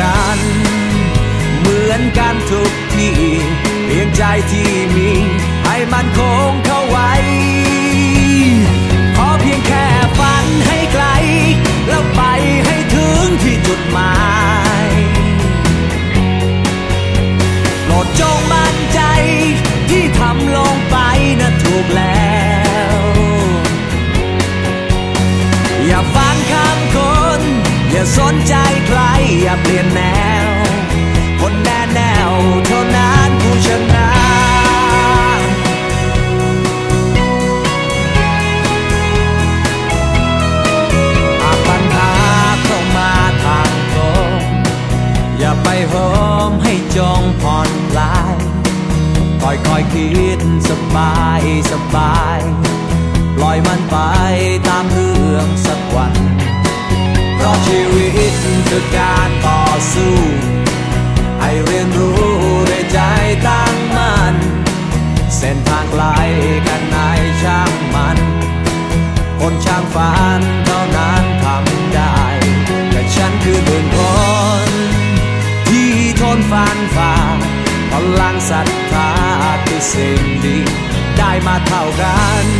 กัน เหมือนกันทุกที่เพียงใจที่มี ให้มันคงเข้าไว้ ขอเพียงแค่ฝันให้ไกล แล้วไปให้ถึงที่จุดหมายโปรดจงมั่นใจที่ทำลงไปนะถูกแล้ว อย่าฟังคำคน อย่าสนใจ อย่าเปลี่ยนแนว คนแน่แนวเท่านั้นผู้ชนะหากปัญหาเข้ามาทางตรงอย่าไปโหมให้จองผ่อนคลายค่อยคอยคิดสบายสบายปล่อยมันไปตามเรื่องสักวันเพราะชีวิต คือการต่อสู้ให้เรียนรู้ด้วยใจตั้งมั่นเส้นทางไกลกันไหนช่างมัน คนช่างฝันเท่านั้นทำได้แต่ฉันคือหนึ่งคนที่ทนฟันฝ่าพลังศรัทธาคือสิ่งดีได้มาเท่ากัน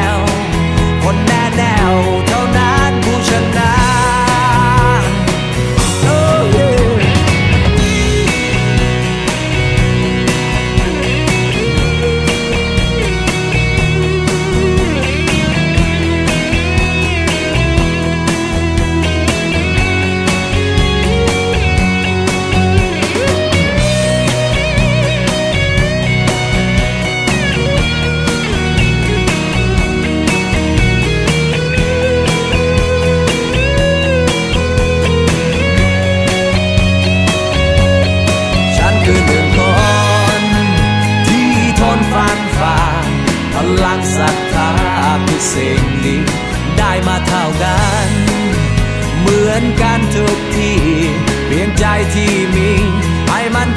ว คนแน่แน่ ทธาคือสิ่งดีได้มาเท่ากัน เหมือนกันทุกที่เพียงใจที่มีให้มัน